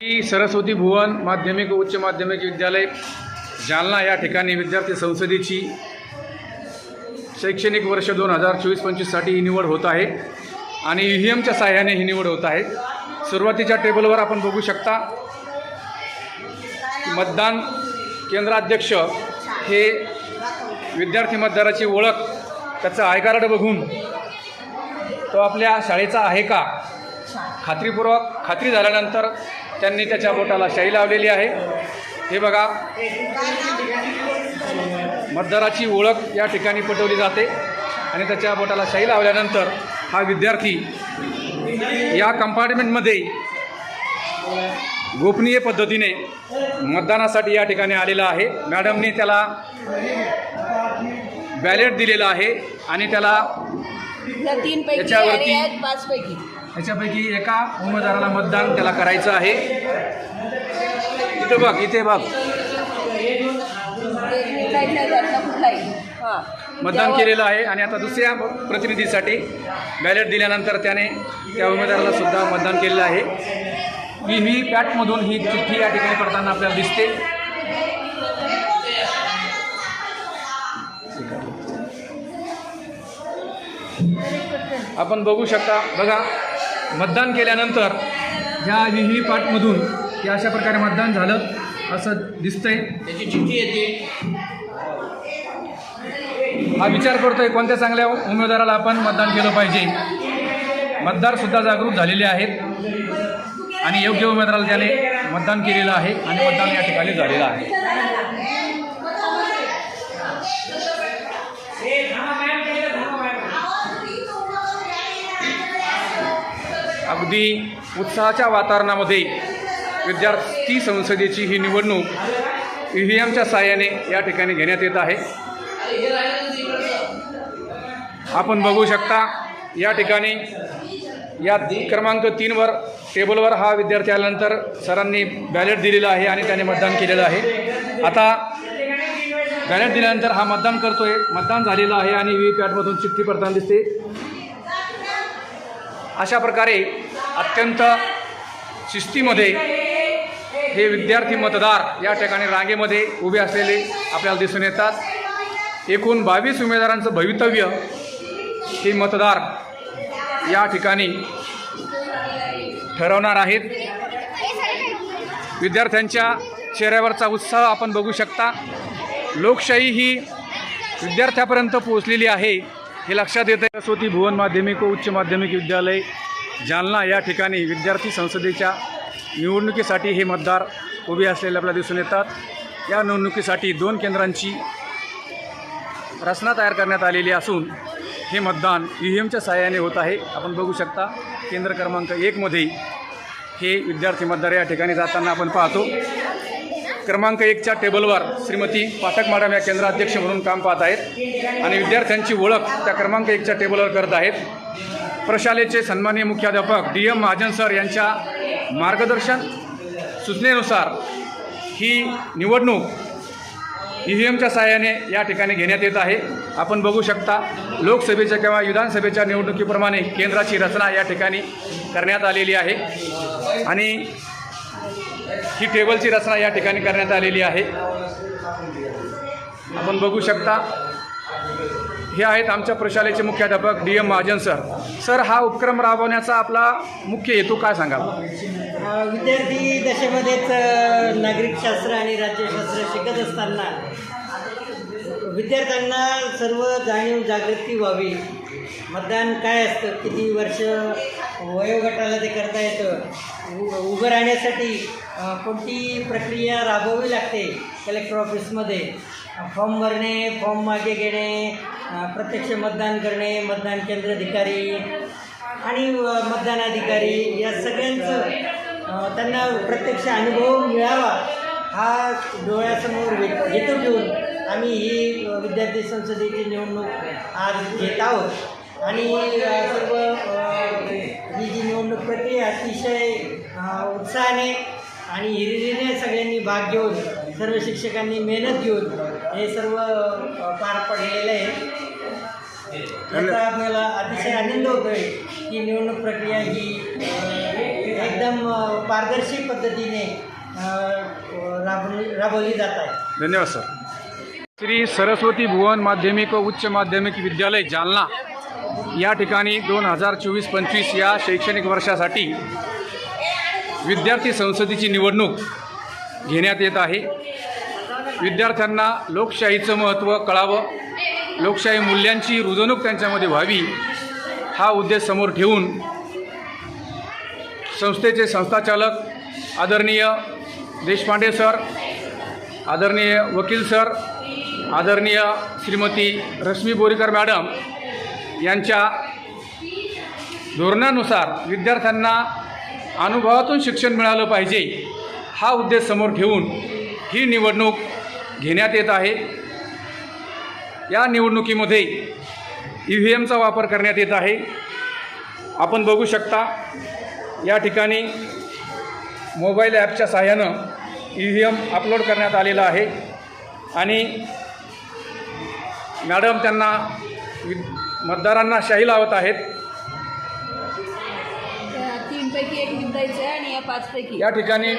मी सरस्वती भुवन माध्यमिक व उच्च माध्यमिक विद्यालय जालना या ठिकाणी विद्यार्थी संसदेची शैक्षणिक वर्ष दोन हजार चोवीस पंचवीससाठी ही निवड होत आहे आणि ई व्ही एमच्या साह्याने ही निवड होत आहे. सुरुवातीच्या टेबलवर आपण बघू शकता मतदान केंद्राध्यक्ष हे विद्यार्थी मतदाराची ओळख त्याचं आय कार्ड बघून तो आपल्या शाळेचा आहे का? खात्रीपूर्वक खात्री झाल्यानंतर त्यांनी त्याच्या बोटाला शाई लावलेली आहे. हे बघा. मतदाराची ओळख या ठिकाणी पटवली जाते. आणि त्याच्या बोटाला शाई लावल्यानंतर हा विद्यार्थी या कंपार्टमेंटमध्ये गोपनीय पद्धतीने मतदानासाठी या ठिकाणी आलेला आहे. मॅडमनी त्याला बॅलेट दिलेला आहे आणि त्याला याच्यावरती- याच्यापैकी त्याच्यापैकी एका उमेदवाराला मतदान त्याला करायचं आहे. इथं बघ इथे बघ. मतदान केलेलं आहे आणि आता दुसऱ्या प्रतिनिधीसाठी बॅलेट दिल्यानंतर त्याने त्या उमेदवाराला सुद्धा मतदान केलेलं आहे. ही व्ही पॅटमधून ही चिठ्ठी या ठिकाणी पडताना आपल्याला दिसते. आपण बघू शकता बघा. मतदान केल्यानंतर ह्या व्ही व्ही पॅटमधून हे अशा प्रकारे मतदान झालं असं दिसतंय. त्याची चिठ्ठी येते. हा विचार करतोय कोणत्या चांगल्या उमेदवाराला आपण मतदान केलं पाहिजे. मतदारसुद्धा जागरूक झालेले आहेत आणि योग्य उमेदवाराला त्याने मतदान केलेलं आहे आणि मतदान या ठिकाणी झालेलं आहे. अगदी उत्साहाच्या वातावरणामध्ये विद्यार्थी संसदेची ही निवडणूक ई व्ही एमच्या सहाय्याने या ठिकाणी घेण्यात येत आहे. आपण बघू शकता या ठिकाणी या क्रमांक तीनवर टेबलवर हा विद्यार्थी आल्यानंतर सरांनी बॅलेट दिलेला आहे आणि त्याने मतदान केलेलं आहे. आता बॅलेट दिल्यानंतर हा मतदान करतो आहे मतदान झालेलं आहे आणि व्ही पॅटमधून चिठ्ठी पडताना दिसते. अशा प्रकारे अत्यंत शिस्तीमध्ये हे विद्यार्थी मतदार या ठिकाणी रांगेमध्ये उभे असलेले आपल्याला दिसून येतात. एकूण बावीस उमेदवारांचं भवितव्य हे मतदार या ठिकाणी ठरवणार आहेत. विद्यार्थ्यांच्या चेहऱ्यावरचा उत्साह आपण बघू शकता. लोकशाही ही विद्यार्थ्यापर्यंत पोहोचलेली आहे हे लक्षात येतं. सरस्वती भुवन माध्यमिक व उच्च माध्यमिक विद्यालय जालना या ठिकाणी विद्यार्थी संसदेच्या निवडणुकीसाठी हे मतदार उभे असलेले आपल्याला दिसून येतात. या निवडणुकीसाठी दोन केंद्रांची रचना तयार करण्यात आलेली असून हे मतदान ई व्ही एमच्या सहाय्याने होत आहे. आपण बघू शकता केंद्र क्रमांक एकमध्ये हे विद्यार्थी मतदार या ठिकाणी जाताना आपण पाहतो. क्रमांक एकच्या टेबलवर श्रीमती पाठक मॅडम या केंद्राध्यक्ष म्हणून काम पाहत आहेत आणि विद्यार्थ्यांची ओळख त्या क्रमांक एकच्या टेबलवर करत आहेत. प्रशालेचे सन्माननीय मुख्याध्यापक डी एम महाजन सर यांच्या मार्गदर्शन सूचनेनुसार ही निवडणूक ई व्ही एमच्या सहाय्याने या ठिकाणी घेण्यात येत आहे. आपण बघू शकता लोकसभेच्या किंवा विधानसभेच्या निवडणुकीप्रमाणे केंद्राची रचना या ठिकाणी करण्यात आलेली आहे. आणि ही टेबलची रचना या ठिकाणी करण्यात आलेली आहे. आपण बघू शकता हे आहेत आमच्या प्रशालेचे मुख्याध्यापक D M Mahajan sir. Sir हा उपक्रम राबवण्याचा आपला मुख्य हेतू काय सांगाल? विद्यार्थी दशेमध्येच नागरिकशास्त्र आणि राज्यशास्त्र शिकत असताना विद्यार्थ्यांना सर्व जाणीव जागृती व्हावी. मतदान काय असतं? किती वर्ष वयोगटाला ते करता येतं? उ उभं राहण्यासाठी कोणती प्रक्रिया राबवावी लागते? कलेक्टर ऑफिसमध्ये फॉर्म भरणे फॉर्म मागे घेणे प्रत्यक्ष मतदान करणे मतदान केंद्र अधिकारी आणि मतदानाधिकारी मतदान अधिकारी या सगळ्यांचं त्यांना प्रत्यक्ष अनुभव मिळावा हा डोळ्यासमोर हे- हेतू ठेवून आम्ही ही विद्यार्थी संसदेची निवडणूक आज घेत आहोत. आणि सर्व ही जी निवडणूक प्रक्रिया अतिशय उत्साहाने आणि हिरिरीने सगळ्यांनी भाग घेऊन सर्व शिक्षकांनी मेहनत घेऊन हे सर्व पार पडलेलं आहे. याचा आपल्याला अतिशय आनंद होतोय की निवडणूक प्रक्रिया ही एकदम पारदर्शी पद्धतीने राबवली राबवली जात आहे. धन्यवाद सर. श्री सरस्वती भुवन माध्यमिक व उच्च माध्यमिक विद्यालय जालना या ठिकाणी दोन हजार चोवीस पंचवीस या शैक्षणिक वर्षासाठी विद्यार्थी संसदेची निवडणूक घेण्यात येत आहे. विद्यार्थ्यांना लोकशाहीचं महत्त्व कळावं लोकशाही मूल्यांची रुजवणूक त्यांच्यामध्ये व्हावी हा उद्देश समोर ठेवून संस्थेचे संस्थाचालक आदरणीय देशपांडे सर आदरणीय वकील सर आदरणीय श्रीमती रश्मी बोरीकर मॅडम यांच्या धोरणानुसार विद्यार्थ्यांना अनुभवातून शिक्षण मिळालं पाहिजे हा उद्देश समोर ठेवून ही निवडणूक घेण्यात येत आहे. या निवडणुकीमध्ये ई व्ही एमचा वापर करण्यात येत आहे. आपण बघू शकता या ठिकाणी मोबाईल ॲपच्या सहाय्यानं ई व्ही एम अपलोड करण्यात आलेलं आहे. आणि मॅडम त्यांना वि मतदारांना शाही लावत आहेत. तीनपैकी एक निवडायचं आहे आणि या पाचपैकी. या ठिकाणी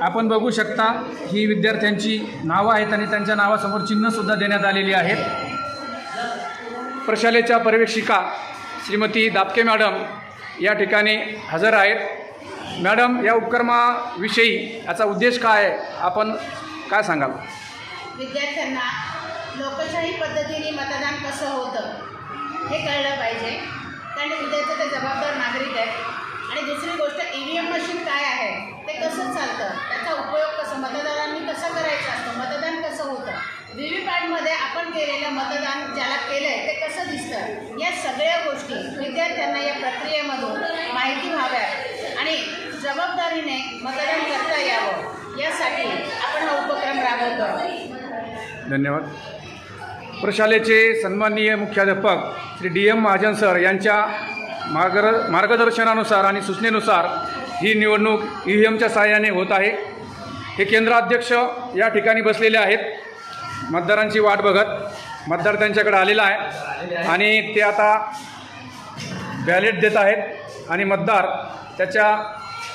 आपण बघू शकता ही विद्यार्थ्यांची नावं आहेत आणि त्यांच्या नावासमोर चिन्हसुद्धा देण्यात आलेली आहेत. प्रशालेच्या पर्यवेक्षिका श्रीमती दापके मॅडम या ठिकाणी हजर आहेत. मॅडम या उपक्रमाविषयी याचा उद्देश काय आहे? आपण काय सांगाल? विद्यार्थ्यांना लोकशाही पद्धतीने मतदान कसं होतं हे कळलं पाहिजे. कारण विद्यार्थी ते जबाबदार नागरिक आहेत. आणि दुसरी गोष्ट ई व्ही एम मशीन काय आहे? कसं चालतं? त्याचा उपयोग कसं? मतदारांनी कसं करायचं असतं? मतदान कसं होतं? व्ही व्ही पॅटमध्ये आपण केलेलं मतदान ज्याला केलं आहे ते कसं दिसतं? या सगळ्या गोष्टी विद्यार्थ्यांना या प्रक्रियेमधून माहिती व्हाव्या आणि जबाबदारीने मतदान करता यावं. यासाठी आपण हा उपक्रम राबवतो. धन्यवाद. प्रशालेचे सन्माननीय मुख्याध्यापक Shri D M Mahajan sir यांच्या मार्ग मार्गदर्शनानुसार आणि सूचनेनुसार ही निवडणूक ई व्ही एमच्या सहाय्याने होत आहे. हे केंद्राध्यक्ष या ठिकाणी बसलेले आहेत. मतदारांची वाट बघत मतदार त्यांच्याकडे आलेला आहे. आणि ते आता बॅलेट देत आहेत आणि मतदार त्याच्या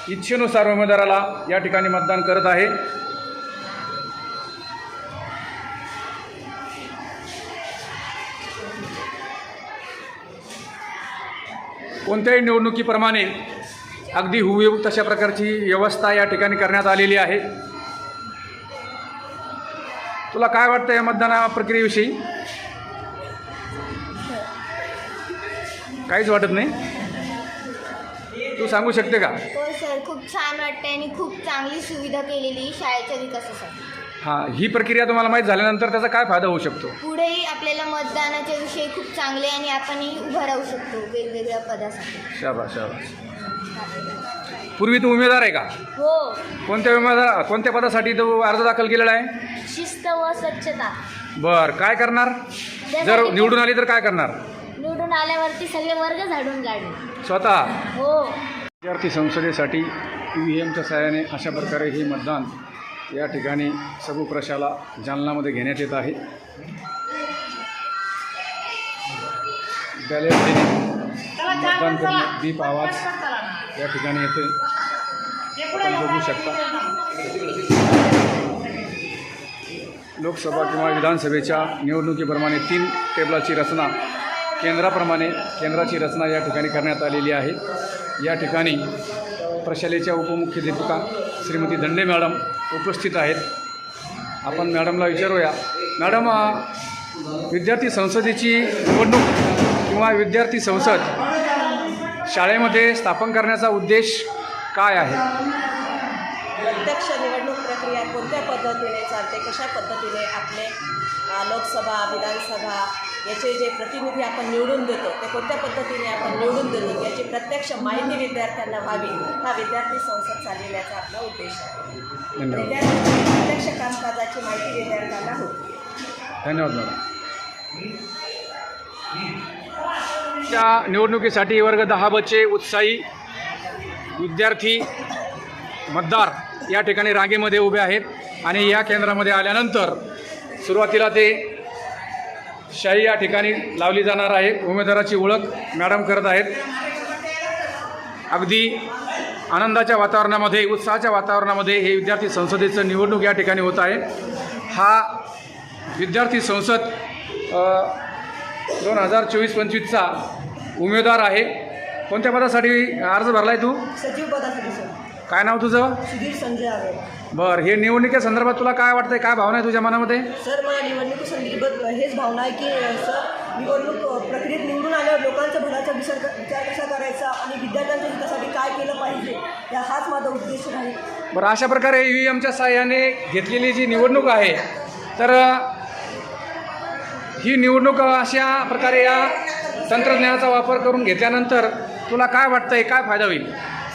इच्छेनुसार उमेदवाराला या ठिकाणी मतदान करत आहे. कोणत्याही निवडणुकीप्रमाणे अगदी हुबेहूब तशा प्रकारची व्यवस्था या ठिकाणी करण्यात आलेली आहे. तुला काय वाटतं या मतदाना प्रक्रियेविषयी? काहीच वाटत नाही? तू सांगू शकते का? हो सर खूप छान वाटते आणि खूप चांगली सुविधा केलेली शाळेच्या विकासासाठी. हां ही प्रक्रिया तुम्हाला माहीत झाल्यानंतर त्याचा काय फायदा होऊ शकतो? पुढेही आपल्याला मतदानाचे विषय खूप चांगले आणि आपणही उभं राहू शकतो वेगवेगळ्या पदासाठी. शाबास शाबास. पूर्वी तू उमेदवार आहे का? हो. कोणत्या उमेदवार कोणत्या पदासाठी तो अर्ज दाखल केलेला आहे? शिस्त व स्वच्छता. बर काय करणार? जर निवडून आली तर काय करणार? निवडून आल्यावरती सगळे वर्ग झाडून काढले स्वतः? हो. विद्यार्थी संसदेसाठी ई व्ही एमच्या सहाय्याने अशा प्रकारे हे मतदान या ठिकाणी सगू प्रशाला जालनामध्ये घेण्यात येत आहे. बॅलेट मतदान करणे बीप आवाज. या ठिकाणी येते आपण बघू शकता. लोकसभा किंवा विधानसभेच्या निवडणुकीप्रमाणे तीन टेबलाची रचना केंद्राप्रमाणे केंद्राची रचना या ठिकाणी करण्यात आलेली आहे. या ठिकाणी प्रशालेच्या उपमुख्याध्यापिका श्रीमती दंडे मॅडम उपस्थित आहेत. आपण मॅडमला विचारूया मॅडम विद्यार्थी संसदेची निवडणूक किंवा विद्यार्थी संसद शाळेमध्ये स्थापन करण्याचा उद्देश काय आहे? प्रत्यक्ष निवडणूक प्रक्रिया कोणत्या पद्धतीने चालते? कशा पद्धतीने आपले लोकसभा विधानसभा याचे जे प्रतिनिधी आपण निवडून देतो ते कोणत्या पद्धतीने आपण निवडून देतो याची प्रत्यक्ष माहिती विद्यार्थ्यांना व्हावी हा विद्यार्थी संसद चालविण्याचा आपला उद्देश आहे. विद्यार्थ्यांची प्रत्यक्ष कामकाजाची माहिती विद्यार्थ्यांना होती. धन्यवाद मॅडम. त्या निवडणुकीसाठी वर्ग दहा बचे उत्साही विद्यार्थी मतदार या ठिकाणी रांगेमध्ये उभे आहेत आणि या केंद्रामध्ये आल्यानंतर सुरुवातीला ते शाही या ठिकाणी लावली जाणार आहे. उमेदवाराची ओळख मॅडम करत आहेत. अगदी आनंदाच्या वातावरणामध्ये उत्साहाच्या वातावरणामध्ये हे विद्यार्थी संसदेचं निवडणूक या ठिकाणी होत आहे. हा विद्यार्थी संसद दोन हजार चोवीस पंचवीसचा उमेदवार आहे. कोणत्या पदासाठी अर्ज भरला आहे तू? सचिव पदासाठी सर. काय नाव तुझं? सुधीर संजय आहे बरं हे निवडणुकीसंदर्भात तुला काय वाटतंय? काय भावना आहे तुझ्या मनामध्ये? सर मला निवडणुकीसंदर्भात हेच भावना आहे की सर निवडणूक अ, प्रक्रियेत निवडून आल्यावर लोकांचा भल्याचा विचार क- विचार कसा करायचा आणि विद्यार्थ्यांच्या हितासाठी काय केलं पाहिजे या हाच माझा उद्देश राहील बरं अशा प्रकारे ई व्ही एमच्या साह्याने घेतलेली जी निवडणूक आहे तर अ, ही निवडणूक अशा प्रकारे या तंत्रज्ञानाचा वापर करून घेतल्यानंतर तुला काय वाटतंय काय फायदा होईल?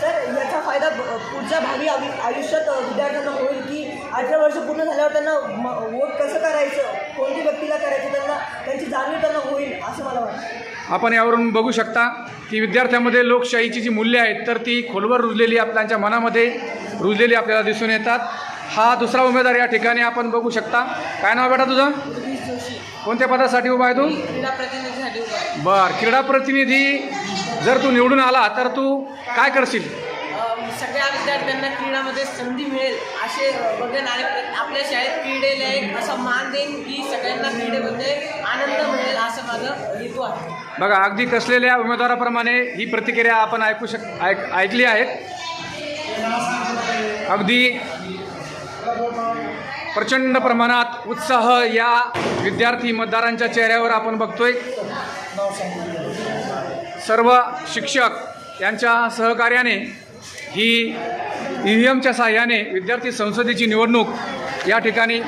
सर याचा फायदा पुढच्या भावी आयु आयुष्यात विद्यार्थ्यांना होईल की अठरा वर्ष पूर्ण झाल्यावर त्यांना वोट कसं करायचं कोणत्या व्यक्तीला करायचं त्यांना त्यांची जाणीव त्यांना होईल असं मला वाटतं. आपण यावरून बघू शकता की विद्यार्थ्यांमध्ये लोकशाहीची जी मूल्य आहेत तर ती खोलवर रुजलेली आपल्याच्या मनामध्ये रुजलेली आपल्याला दिसून येतात. हा दुसरा उमेदवार या ठिकाणी आपण बघू शकता. काय नाव बेटा तुझं? कोणत्या पदासाठी उभा आहे तू? क्रीडा प्रतिनिधीसाठी उभा आहे. बर क्रीडा प्रतिनिधी जर तू निवडून आला तर तू काय करशील? अं, सगळ्या विद्यार्थ्यांना क्रीडामध्ये संधी मिळेल असे बघेन आणि प्र- आपल्या शाळेत क्रीडेला एक असा मान देईन की सगळ्यांना क्रीडेमध्ये आनंद मिळेल असं माझं हेतू आहे. बघा अगदी कसलेल्या उमेदवाराप्रमाणे ही प्रतिक्रिया आपण ऐकू शक ऐक ऐकली आहेत. अगदी प्रचंड प्रमाणात उत्साह या विद्यार्थी मतदारांच्या चेहऱ्यावर आपण बघतोय. सर्व शिक्षक यांच्या सहकार्याने ही ई व्ही एमच्या साहाय्याने विद्यार्थी संसदेची निवडणूक या ठिकाणी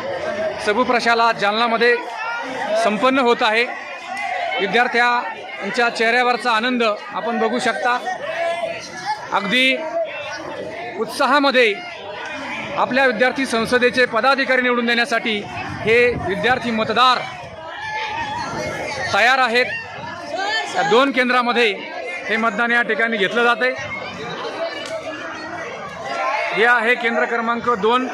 सबुप्रशाला जालनामध्ये संपन्न होत आहे. विद्यार्थ्यांच्या चेहऱ्यावरचा आनंद आपण बघू शकता. अगदी उत्साहामध्ये आपल्या विद्यार्थी संसदेचे पदाधिकारी निवडून देण्यासाठी हे विद्यार्थी मतदार तयार आहेत. या दोन केंद्रामध्ये हे मतदान या ठिकाणी घेतलं जात आहे हे आहे केंद्र क्रमांक दोन.